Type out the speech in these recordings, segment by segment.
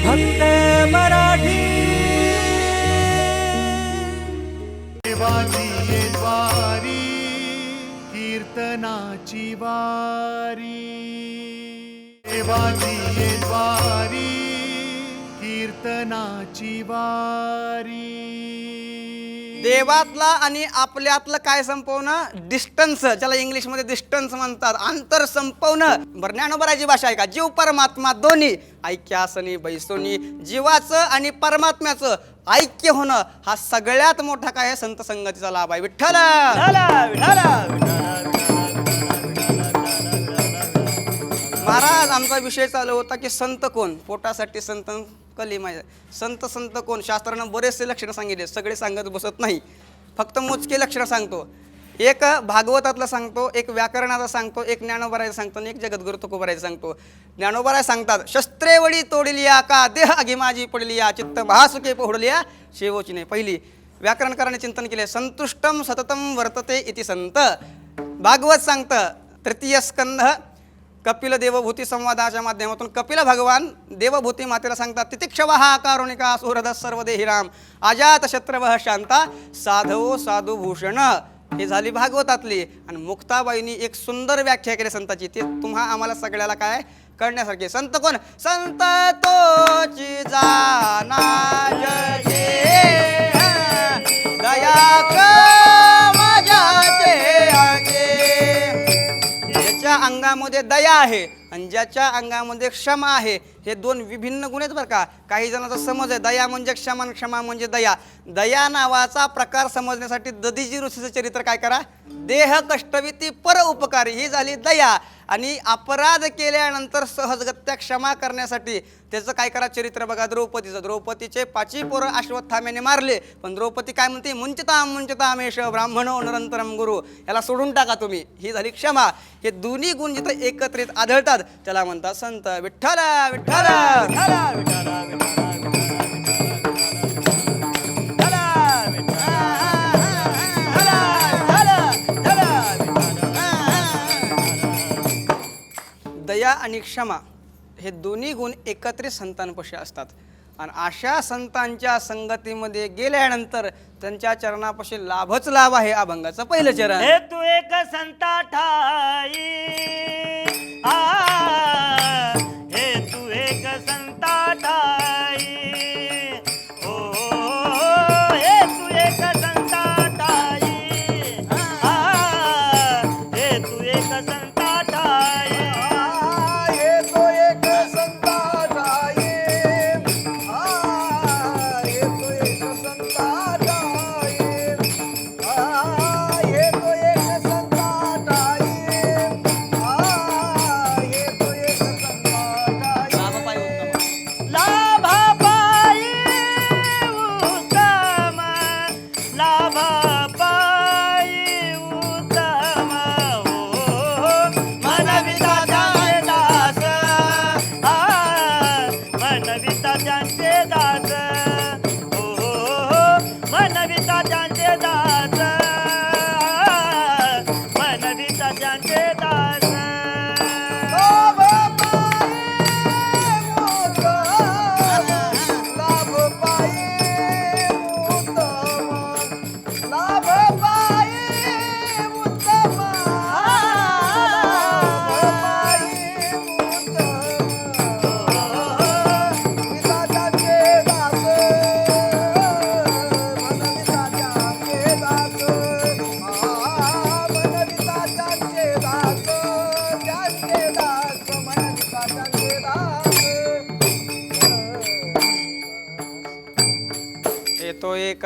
फक्त मराठी. देवाची ये द्वारी कीर्तनाची वारी. देवाची ये द्वारी कीर्तनाची वारी. देवातला आणि आपल्यातलं काय संपवणं? डिस्टन्स ज्याला इंग्लिशमध्ये डिस्टन्स म्हणतात. अंतर संपवणं. बरं ज्ञानोबराची भाषा आहे का? जीव परमात्मा दोन्ही. ऐक्यासनी बैसोनी जीवाचं आणि परमात्म्याचं ऐक्य होणं हा सगळ्यात मोठा काय आहे? संत संगतीचा लाभ आहे. विठ्ठल! महाराज! आमचा विषय चालू होता की संत कोण? पोटासाठी संत कली माहिती संत संत कोण? शास्त्रानं बरेचसे लक्षणं सांगितले. सगळे सांगत बसत नाही. फक्त मोजके लक्षणं सांगतो. एक भागवतातलं सांगतो एक व्याकरणाचा सांगतो एक ज्ञानोबरायचं सांगतो आणि एक जगद्गुरु तुकोबरायचं सांगतो. ज्ञानोबराय सांगतात शस्त्रेवळी तोडलिया का? देह आगी माझी पडलिया चित्त महासुखे पोहडलिया शेवोचिने पहिली. व्याकरणकाराने चिंतन केले संतुष्टम सततम वर्तते इति संत. भागवत सांगतं तृतीय स्कंध कपिल देवभूती संवादाच्या माध्यमातून कपिल भगवान देवभूती मातेला सांगतात तितिक्षव हा कारुणिका सुहृद सर्व देहिराम अजात शत्रव शांता साधवो साधू भूषण हे झाली भागवतातली. आणि मुक्ताबाईंनी एक सुंदर व्याख्या केली संताची. ते तुम्हा आम्हाला सगळ्याला काय कळण्यासारखी. संत कोण? संत तोची जाना जगे दया अंगामध्ये दया आहे आणि ज्याच्या अंगामध्ये क्षमा आहे हे दोन विभिन्न गुण आहेत बरं का. काही जणांचा समज आहे दया म्हणजे क्षमा आणि क्षमा म्हणजे दया. दया नावाचा प्रकार समजण्यासाठी दधीजी ऋषीचं चरित्र काय करा? देह कष्टविती पर उपकारी. ही झाली दया. आणि अपराध केल्यानंतर सहजगत्या क्षमा करण्यासाठी त्याचं काय करा चरित्र बघा द्रौपदीचं. द्रौपदीचे पाची पोरं अश्वत्थाम्याने मारले. पण द्रौपदी काय म्हणते? मुंचताम मुंचतामेश ब्राह्मणो नरंतरम गुरु. याला सोडून टाका तुम्ही. ही झाली क्षमा. हे दोन्ही गुण जिथं एकत्रित आढळतात त्याला म्हणतात संत विठ्ठल विठ्ठल. दया आणि क्षमा हे दोन्ही गुण एकत्रित संतांपाशी असतात. आणि अशा संतांच्या संगतीमध्ये गेल्यानंतर त्यांच्या चरणापाशी लाभच लाभ आहे अभंगाचं पहिलं चरण. हे तू एक संता ठाई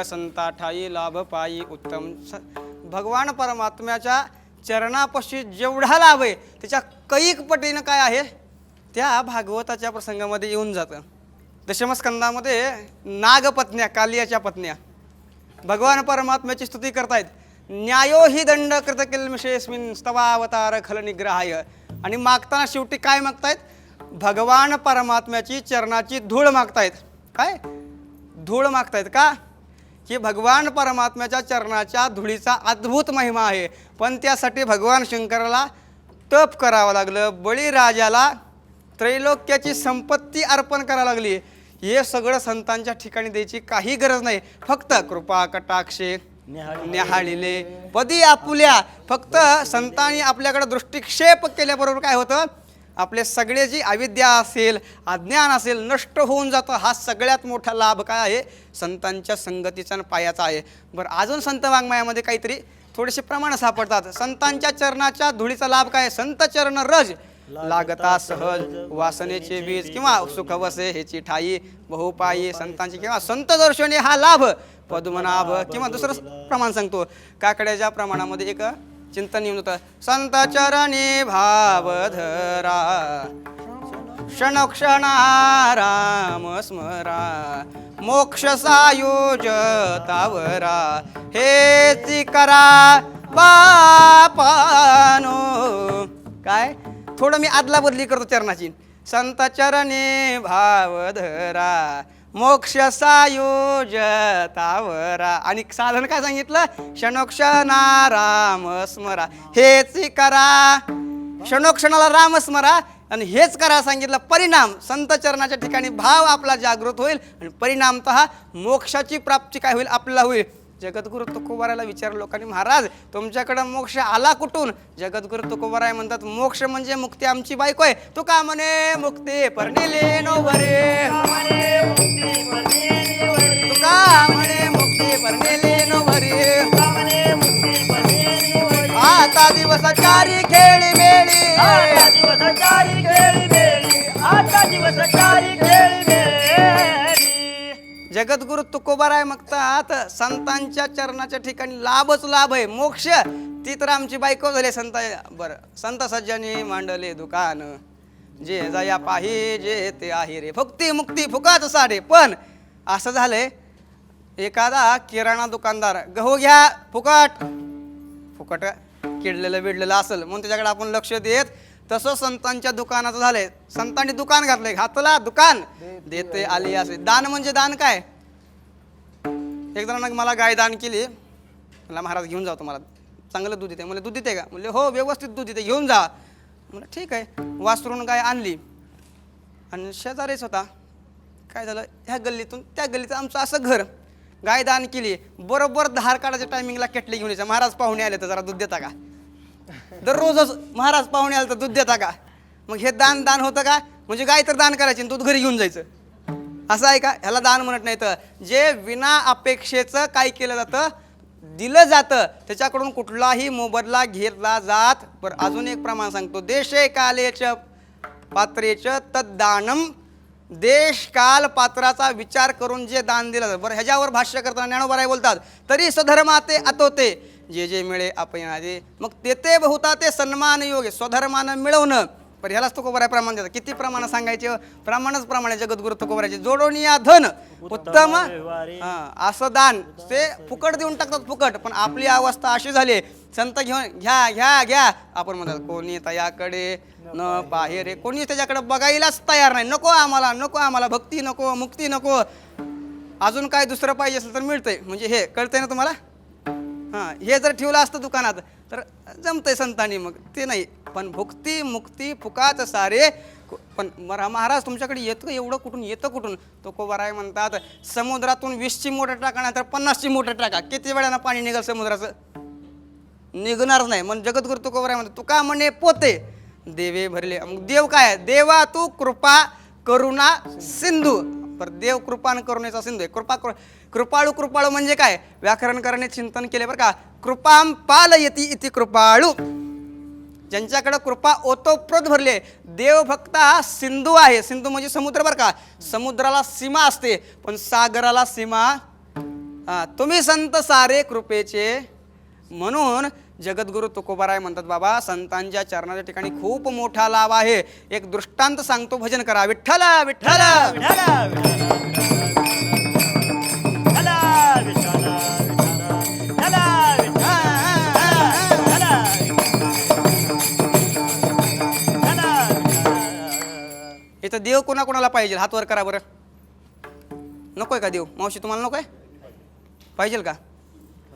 संता ठाई लाभ पायी उत्तम भगवान परमात्म्याच्या चरणापाशी जेवढा लाभ आहे त्याच्या कैक पटीनं काय आहे? त्या भागवताच्या प्रसंगामध्ये येऊन जातं. दशमस्कंदामध्ये नागपत्न्या कालियाच्या पत्न्या. भगवान परमात्म्याची स्तुती करतायत. न्यायो ही दंड कृतकिल्मिषेस्मिन स्तवावतार खल निग्रहाय. आणि मागताना शेवटी काय मागतायत? भगवान परमात्म्याची चरणाची धूळ मागतायत. काय? धूळ मागतायत का? की भगवान परमात्म्याच्या चरणाच्या धुळीचा अद्भुत महिमा आहे. पण त्यासाठी भगवान शंकराला तप करावं लागलं. बळीराजाला त्रैलोक्याची संपत्ती अर्पण करावं लागली. हे सगळं संतांच्या ठिकाणी द्यायची काही गरज नाही. फक्त कृपा कटाक्षे न्याहाळिले पदी आपुल्या. फक्त संतांनी आपल्याकडे दृष्टिक्षेप केल्याबरोबर काय होतं? आपले सगळे जी अविद्या असेल अज्ञान असेल नष्ट होऊन जातं हा सगळ्यात मोठा लाभ काय आहे? संतांच्या संगतीचा आणि पायाचा आहे. बरं अजून संत वाङ्मयामध्ये काहीतरी थोडेसे प्रमाण सापडतात. संतांच्या चरणाच्या धुळीचा लाभ काय संत चरण रज. लागता सहज वासनेचे बीज किंवा सुखवसे ह्याची ठाई बहुपायी संतांची किंवा संत दर्शने हा लाभ पद्मनाभ किंवा दुसरं प्रमाण सांगतो. काकड्याच्या प्रमाणामध्ये एक चिंतन येऊन होतं संत चरणी भाव धरा क्षणक्षणा राम स्मरा मोक्ष सायुजतावरा हे करा बापानो काय? थोडं मी आदला बदली करतो चरणाची। संत चरणी भाव धरा मोक्ष सायुजतावरा आणि साधन काय सांगितलं? क्षणोक्षणा राम स्मरा हेच करा. क्षणोक्षणाला राम स्मरा आणि हेच करा सांगितलं. परिणाम. संत चरणाच्या ठिकाणी भाव आपला जागृत होईल. आणि परिणामत मोक्षाची प्राप्ती काय होईल? आपल्याला होईल. जगद्गुरु तुकोबाराला विचारलं लोकांनी महाराज तुमच्याकडं मोक्ष आला कुठून? जगद्गुरु तुकोबाराय म्हणतात मोक्ष म्हणजे मुक्ती आमची बायको आहे. तू का म्हणे मुक्ती परनेले नोवरे. तू का म्हणे मुक्ती परनेले नो आता दिवस चारी खेळी मेळी आता दिवस चारी खेळी मेळी आता दिवस चारी खेळी जगद्गुरु तुकोबाराय म्हणतात संतांच्या चरणाच्या ठिकाणी लाभच लाभ आहे मोक्ष. ती तर आमची बायको झाली संत बरं संत सज्जनी मांडले दुकान. जे जाया पाहिजे ते आहे रे. भक्ती मुक्ती फुकाच साडे. पण असं झालंय एखादा किराणा दुकानदार गहू घ्या फुकट. फुकट किडलेलं बिडलेलं असेल म्हणून त्याच्याकडे आपण लक्ष देत तसं संतांच्या दुकानाचं झालंय. संतांनी दुकान घातलंय. घातला दुकान. देते आली असे. दान म्हणजे दान काय? एक जणांना मला गाय दान केली. मला महाराज घेऊन जाऊ तुम्हाला. चांगलं दूध देते म्हणजे दूध देते का? म्हणजे हो व्यवस्थित दूध देते घेऊन जा. म्हणलं ठीक आहे. वासरून गाय आणली. आणि शेजारीच होता. काय झालं? ह्या गल्लीतून त्या गल्लीचं आमचं असं घर. गाय दान केली. बरोबर धार काढायच्या टायमिंगला केटली घेऊन यायचं. महाराज पाहुणे आले तर जरा दूध देता का? दररोजच महाराज पाहुणे आले तर दूध देता का? मग हे दान दान होतं का? म्हणजे गाय तर दान करायची आणि दूध घरी घेऊन जायचं. असं आहे का? ह्याला दान म्हणत नाही तर जे विना अपेक्षेचं काय केलं जातं? दिलं जातं. त्याच्याकडून कुठलाही मोबदला घेतला जात. पर अजून एक प्रमाण सांगतो. देशे कालेच पात्रेच तद्दानम. देश काल पात्राचा विचार करून जे दान दिलं जातं. बरं ह्याच्यावर भाष्य करताना ज्ञानोबराय बोलतात तरी सधर्माते अतोते. जे जे मिळे आपण दे मग तेथे बहुता ते सन्मान योग्य स्वधर्मानं मिळवणं. पण ह्यालाच तुकोबराय प्रमाण देतात. किती प्रमाण सांगायचे? प्रमाणच प्रमाणे जगद्गुरु तुकोबरायचे जोडून या धन उत्तम असं दान. ते फुकट देऊन टाकतात फुकट. पण आपली अवस्था अशी झाली संत घेऊन घ्या घ्या घ्या. आपण म्हणतात कोणी तयाकडे न पाहे रे. कोणी त्याच्याकडे बघायलाच तयार नाही. नको आम्हाला नको आम्हाला. भक्ती नको मुक्ती नको. अजून काय दुसरं पाहिजे असेल तर मिळतंय. म्हणजे हे कळतंय ना तुम्हाला? हां हे जर ठेवलं असतं दुकानात तर जमतंय संतांनी मग. ते नाही. पण भुक्ती मुक्ती फुकाच सारे पण मरा महाराज तुमच्याकडे येतं एवढं कुठून? येतं कुठून? तो कोबराय म्हणतात समुद्रातून वीसची मोटर टाका नाही तर पन्नासची मोटर टाका. किती वेळानं पाणी निघाल समुद्राचं? निघणार नाही. मग जगद्गुरु तुकोबराय म्हणतो तू का म्हणे पोते देवे भरले. मग देव काय? देवा तू कृपा करुणा सिंधू. पर देव कृपान करुणेचा सिंधू आहे. कृपा कृपाळू कृपाळू म्हणजे काय? व्याकरण करणे चिंतन केले बरं का? कृपाम पालयती इति कृपाळू. ज्यांच्याकडे कृपा ओतोप्रोत भरले देवभक्त हा सिंधू आहे. सिंधू म्हणजे समुद्र बरं का? समुद्राला सीमा असते पण सागराला सीमा हा तुम्ही संत सारे कृपेचे म्हणून जगद्गुरू तुकोबाराय म्हणतात बाबा संतांच्या चरणाच्या ठिकाणी खूप मोठा लाभ आहे. एक दृष्टांत सांगतो भजन करा. विठ्ठला विठ्ठला इथं देव कोणाकोणाला पाहिजे? हात वर करा बरं. नको आहे का देव? मावशी तुम्हाला नको आहे पाहिजे का?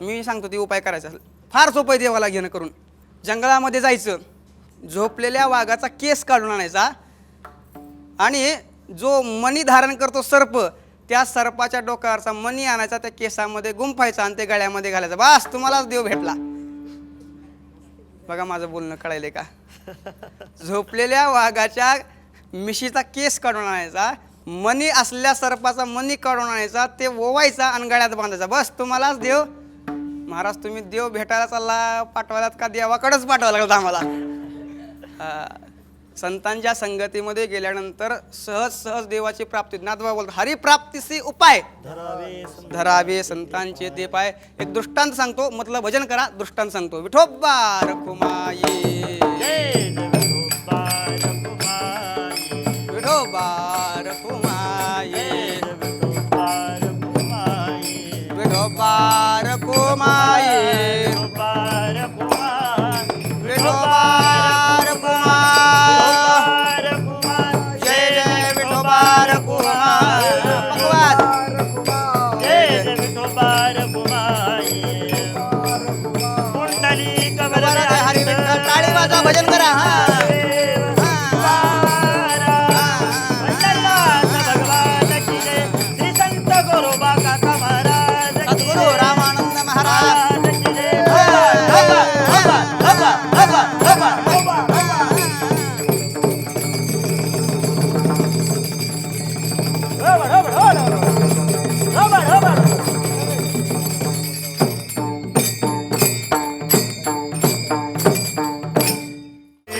मी सांगतो ते उपाय करायचा. फार सोपं आहे देवाला घेणं करून. जंगलामध्ये जायचं झोपलेल्या वाघाचा केस काढून आणायचा आणि जो मणी धारण करतो सर्प त्या सर्पाच्या डोक्यावरचा मणी आणायचा त्या केसामध्ये गुंफायचा आणि ते गळ्यामध्ये घालायचा. बस तुम्हालाच देव भेटला. बघा माझं बोलणं कळायले का? झोपलेल्या वाघाच्या मिशीचा केस काढून आणायचा मणी असल्या सर्पाचा मणी काढून आणायचा ते ओवायचा आणि गळ्यात बांधायचा. बस तुम्हालाच देव महाराज तुम्ही देव भेटायला चालला पाठवायलात का? देवाकडेच पाठवायला लागलं आम्हाला. संतांच्या संगतीमध्ये गेल्यानंतर सहज सहज देवाची प्राप्ती नाथबाबा बोलतो हरिप्राप्तीसी उपाय. धरावे संतांचे ते पाय. एक दृष्टांत सांगतो मतलब भजन करा दृष्टांत सांगतो. विठोबा रखुमाये विठोबा रखुमाये विठोबा रखुमाये विठोबा रखुमा जय जय विठोबा रखुमा पकवाज बरं आहे,